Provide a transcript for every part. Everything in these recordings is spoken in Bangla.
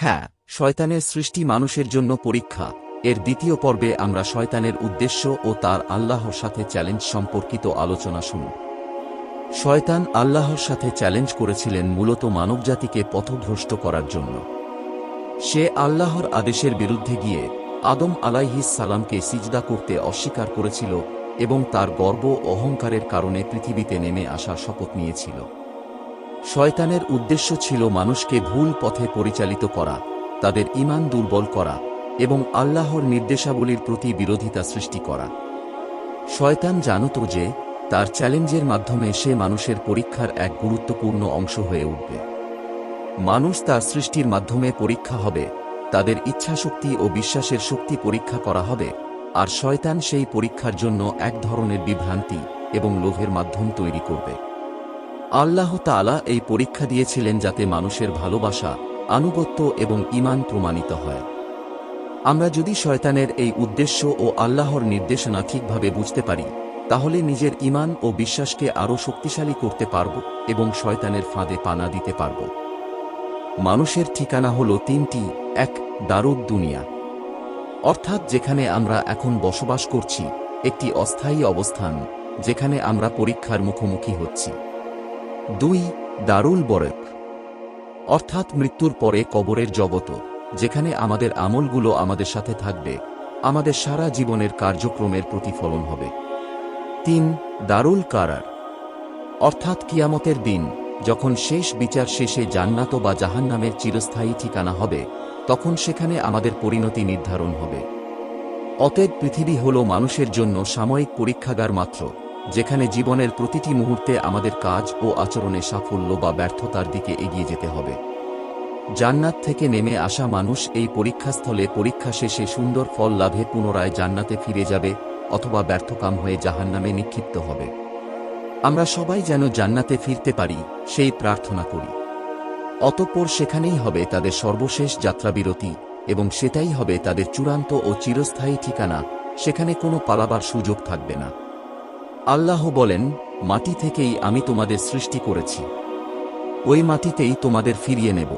হ্যাঁ শয়তানের সৃষ্টি মানুষের জন্য পরীক্ষা। এর দ্বিতীয় পর্বে আমরা শয়তানের উদ্দেশ্য ও তার আল্লাহর সাথে চ্যালেঞ্জ সম্পর্কিত আলোচনা শুনি শয়তান আল্লাহর সাথে চ্যালেঞ্জ করেছিলেন মূলত মানবজাতিকে পথভ্রষ্ট করার জন্য। সে আল্লাহর আদেশের বিরুদ্ধে গিয়ে আদম আলাইহিস সালামকে সিজদা করতে অস্বীকার করেছিল এবং তার গর্ব অহংকারের কারণে পৃথিবীতে নেমে আসা শপথ নিয়েছিল। শয়তানের উদ্দেশ্য ছিল মানুষকে ভুল পথে পরিচালিত করা, তাদের ঈমান দুর্বল করা এবং আল্লাহর নির্দেশাবলীর প্রতি বিরোধিতা সৃষ্টি করা। শয়তান জানত যে, তার চ্যালেঞ্জের মাধ্যমে সে মানুষের পরীক্ষার এক গুরুত্বপূর্ণ অংশ হয়ে উঠবে। মানুষ তার সৃষ্টির মাধ্যমে পরীক্ষা হবে, তাদের ইচ্ছাশক্তি ও বিশ্বাসের শক্তি পরীক্ষা করা হবে, আর শয়তান সেই পরীক্ষার জন্য এক ধরনের বিভ্রান্তি এবং লোভের মাধ্যম তৈরি করবে। আল্লাহ তাআলা এই পরীক্ষা দিয়েছিলেন যাতে মানুষের ভালোবাসা, আনুগত্য এবং ঈমান প্রমাণিত হয়। আমরা যদি শয়তানের এই উদ্দেশ্য ও আল্লাহর নির্দেশনা ঠিকভাবে বুঝতে পারি, তাহলে নিজের ঈমান ও বিশ্বাসকে আরও শক্তিশালী করতে পারব এবং শয়তানের ফাঁদে পানা দিতে পারব। মানুষের ঠিকানা হল তিনটি, এক, দারুদ দুনিয়া। অর্থাৎ যেখানে আমরা এখন বসবাস করছি, একটি অস্থায়ী অবস্থান, যেখানে আমরা পরীক্ষার মুখোমুখি হচ্ছি। দুই, দারুল বরেক। অর্থাৎ মৃত্যুর পরে কবরের জগত, যেখানে আমাদের আমলগুলো আমাদের সাথে থাকবে, আমাদের সারা জীবনের কার্যক্রমের প্রতিফলন হবে। তিন, দারুল কারার। অর্থাৎ কিয়ামতের দিন, যখন শেষ বিচার শেষে জান্নাত বা জাহান্নামের চিরস্থায়ী ঠিকানা হবে, তখন সেখানে আমাদের পরিণতি নির্ধারণ হবে। অতএব পৃথিবী হল মানুষের জন্য সাময়িক পরীক্ষাগার মাত্র। যেখানে জীবনের প্রতিটি মুহূর্তে আমাদের কাজ ও আচরণে সাফল্য বা ব্যর্থতার দিকে এগিয়ে যেতে হবে। জান্নাত থেকে নেমে আসা মানুষ এই পরীক্ষাস্থলে পরীক্ষা শেষে সুন্দর ফল লাভে পুনরায় জান্নাতে ফিরে যাবে অথবা ব্যর্থকাম হয়ে জাহান্নামে নিক্ষিপ্ত হবে। আমরা সবাই যেন জান্নাতে ফিরতে পারি, সেই প্রার্থনা করি। অতঃপর সেখানেই হবে তাদের সর্বশেষ যাত্রাবিরতি এবং সেটাই হবে তাদের চূড়ান্ত ও চিরস্থায়ী ঠিকানা, সেখানে কোনো পালাবার সুযোগ থাকবে না। আল্লাহ বলেন, মাটি থেকেই আমি তোমাদের সৃষ্টি করেছি। ওই মাটিতেই তোমাদের ফিরিয়ে নেব।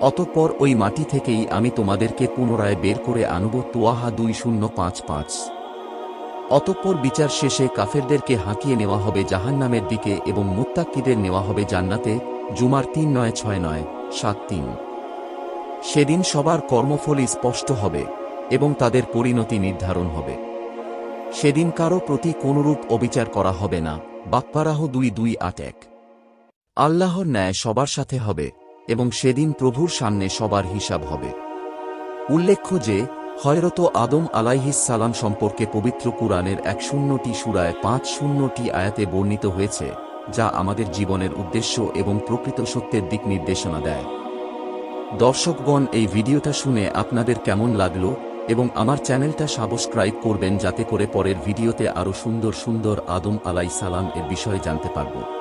অতঃপর ওই মাটি থেকেই আমি তোমাদেরকে পুনরায় বের করে আনব তোয়াহা দুই শূন্য পাঁচ পাঁচ। অতঃপর বিচার শেষে কাফেরদেরকে হাঁকিয়ে নেওয়া হবে জাহান্নামের দিকে এবং মুত্তাক্কিদের নেওয়া হবে জান্নাতে, জুমার তিন নয় ছয় নয়, সাত তিন। সেদিন সবার কর্মফলই স্পষ্ট হবে এবং তাদের পরিণতি নির্ধারণ হবে। সেদিন কারও প্রতি কোনরূপ অবিচার করা হবে না। বাপ্পারাহ দুই দুই আট এক। আল্লাহর ন্যায় সবার সাথে হবে এবং সেদিন প্রভুর সামনে সবার হিসাব হবে। উল্লেখ্য যে, হয়রত আদম আলাইহিস সালাম সম্পর্কে পবিত্র কুরআনের এক শূন্যটি সুরায় পাঁচ শূন্যটি আয়াতে বর্ণিত হয়েছে, যা আমাদের জীবনের উদ্দেশ্য এবং প্রকৃত সত্যের দিক নির্দেশনা দেয়। দর্শকগণ, এই ভিডিওটা শুনে আপনাদের কেমন লাগল? এবং আমার চ্যানেলটা সাবস্ক্রাইব করবেন যাতে করে পরের ভিডিওতে আরও সুন্দর সুন্দর আদম আলাই সালাম এর বিষয়ে জানতে পারব।